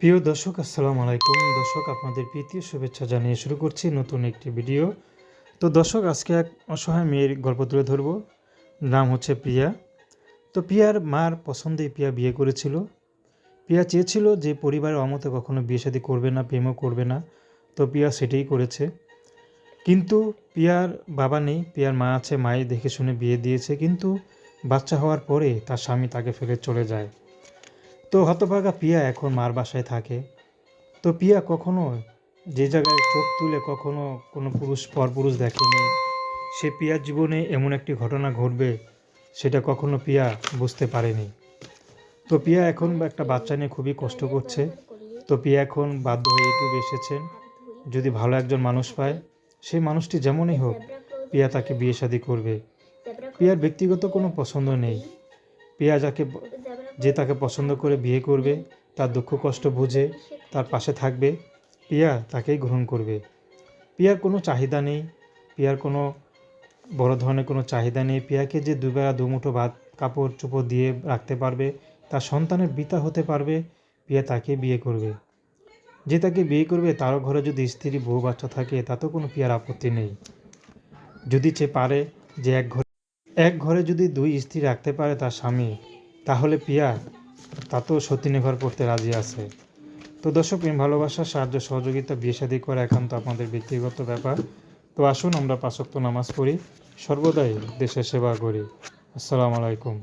প্রিয় দর্শক, আসসালামু আলাইকুম। দর্শক, আপনাদের প্রীতীয় শুভেচ্ছা জানিয়ে শুরু করছি নতুন একটি ভিডিও। তো দর্শক, আজকে এক অসহায় মেয়ের গল্প তুলে ধরবো। নাম হচ্ছে প্রিয়া। তো প্রিয়ার মার পছন্দে প্রিয়া বিয়ে করেছিল। প্রিয়া চেয়েছিল যে পরিবারের অমতে কখনো বিয়ে শাদী করবে না, প্রেমও করবে না। তো প্রিয়া সেটাই করেছে। কিন্তু প্রিয়ার বাবা নেই, প্রিয়ার মা আছে, মাই দেখে শুনে বিয়ে দিয়েছে। কিন্তু বাচ্চা হওয়ার পরে তার স্বামী তাকে ফেলে চলে যায়। তো হতভাগা পিয়া এখন মার বাসায় থাকে। তো পিয়া কখনো যে জায়গায় চোখ তুলে কখনো কোনো পুরুষ, পরপুরুষ দেখেনি। সে পিয়ার জীবনে এমন একটি ঘটনা ঘটবে সেটা কখনো পিয়া বুঝতে পারেনি। তো পিয়া এখন একটা বাচ্চা নিয়ে খুবই কষ্ট করছে। তো পিয়া এখন বাধ্য হয়ে ইউটিউবে এসেছেন। যদি ভালো একজন মানুষ পায়, সেই মানুষটি যেমনই হোক, পিয়া তাকে বিয়ে শাদী করবে। পিয়ার ব্যক্তিগত কোনো পছন্দ নেই। পিয়া যাকে যে তাকে পছন্দ করে বিয়ে করবে, তার দুঃখ কষ্ট বুঝে, তার পাশে থাকবে, পিয়া তাকেই গ্রহণ করবে। পিয়ার কোনো চাহিদা নেই, পিয়ার কোনো বড় ধরনের কোনো চাহিদা নেই। পিয়াকে যে দুবেলা, দুমুঠো ভাত, কাপড় চোপড় দিয়ে রাখতে পারবে, তার সন্তানের বিতা হতে পারবে, পিয়া তাকে বিয়ে করবে। যে তাকে বিয়ে করবে, তারও ঘরে যদি স্ত্রী, বউ, বাচ্চা থাকে, তাতেও কোনো পিয়ার আপত্তি নেই। যদি সে পারে যে এক ঘরে এক ঘরে যদি দুই স্ত্রী রাখতে পারে তার স্বামী তাহলে পিয়া তাতেও ঘর পড়তে রাজি আছে। তো দর্শক প্রেম ভালোবাসা, সাহায্য, সহযোগিতা, বিয়ে শাদী করা একান্ত আপনাদের ব্যক্তিগত ব্যাপার। তো আসুন, আমরা পাঁচক্ত নামাজ পড়ি। সর্বদাই দেশের সেবা করি। আসসালামু আলাইকুম।